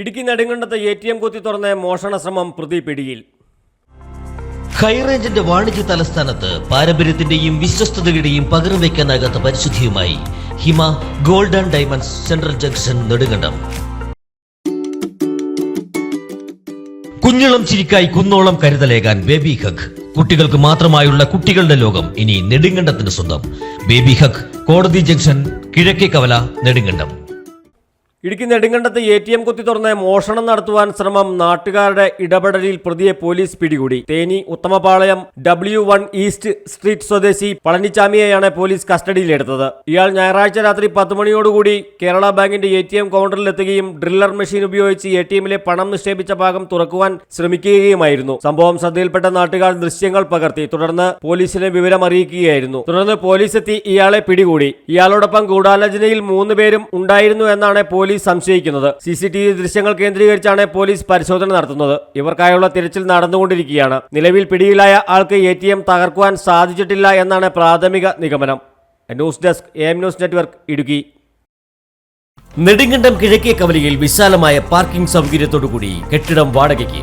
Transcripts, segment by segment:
ഇടുക്കി നെടുങ്കണ്ടത്ത് A T M കുത്തി തുറന്ന മോഷണ ശ്രമം പ്രതി പിടിയിൽ. ഹൈറേഞ്ചിന്റെ വാണിജ്യ തലസ്ഥാനത്ത് പാരമ്പര്യത്തിന്റെയും വിശ്വസ്തതയുടെയും പകരം വയ്ക്കാനാകാത്ത പരിശുദ്ധിയുമായി Hima Golden Diamonds Central Junction Nedumkandam. കുഞ്ഞിളം ചിരിക്കായി കുന്നോളം കരുതലേകാൻ ബേബി ഹഗ്. കുട്ടികൾക്ക് മാത്രമായുള്ള കുട്ടികളുടെ ലോകം ഇനി നെടുങ്കണ്ടത്തിന് സ്വന്തം. ബേബി ഹഗ് കോടതി ജംഗ്ഷൻ കിഴക്കേ കവല നെടുങ്കണ്ടം. ഇടുക്കി നെടുങ്കണ്ടത്ത് എ ടി എം കുത്തി തുറന്ന് മോഷണം നടത്തുവാൻ ശ്രമം നാട്ടുകാരുടെ ഇടപെടലിൽ പ്രതിയെ പോലീസ് പിടികൂടി. Theni Uthamapalayam W one east street സ്വദേശി പളനിച്ചാമിയെയാണ് പോലീസ് കസ്റ്റഡിയിലെടുത്തത്. ഇയാൾ ഞായറാഴ്ച രാത്രി പത്ത് മണിയോടുകൂടി കേരള ബാങ്കിന്റെ എ ടി എം കൗണ്ടറിലെത്തുകയും ഡ്രില്ലർ മെഷീൻ ഉപയോഗിച്ച് എ ടി എമ്മിലെ പണം നിക്ഷേപിച്ച ഭാഗം തുറക്കുവാൻ ശ്രമിക്കുകയുമായിരുന്നു. സംഭവം ശ്രദ്ധയിൽപ്പെട്ട നാട്ടുകാർ ദൃശ്യങ്ങൾ പകർത്തി. തുടർന്ന് പോലീസിനെ വിവരം അറിയിക്കുകയായിരുന്നു. തുടർന്ന് പോലീസ് എത്തി ഇയാളെ പിടികൂടി. ഇയാളോടൊപ്പം ഗൂഢാലോചനയിൽ മൂന്ന് പേരും ഉണ്ടായിരുന്നു എന്നാണ് പോലീസ് സംശയിക്കുന്നത്. സി സി ടി വി ദൃശ്യങ്ങൾ കേന്ദ്രീകരിച്ചാണ് പോലീസ് പരിശോധന നടത്തുന്നത്. ഇവർക്കായുള്ള തിരച്ചിൽ നടന്നുകൊണ്ടിരിക്കുകയാണ്. നിലവിൽ പിടിയിലായ ആൾക്ക് എ ടി എം തകർക്കുവാൻ സാധിച്ചിട്ടില്ല എന്നാണ് പ്രാഥമിക നിഗമനം. News desk M news network Idukki. Nedumkandam കിഴക്കേ കവലയിൽ വിശാലമായ പാർക്കിംഗ് സൗകര്യത്തോടുകൂടി കെട്ടിടം വാടകയ്ക്ക്.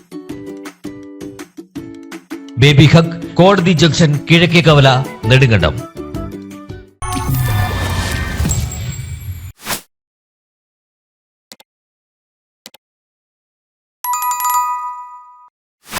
ബേബി ഹക് കോടതി ജംഗ്ഷൻ കിഴക്കേ കവല നെടുങ്കണ്ടം.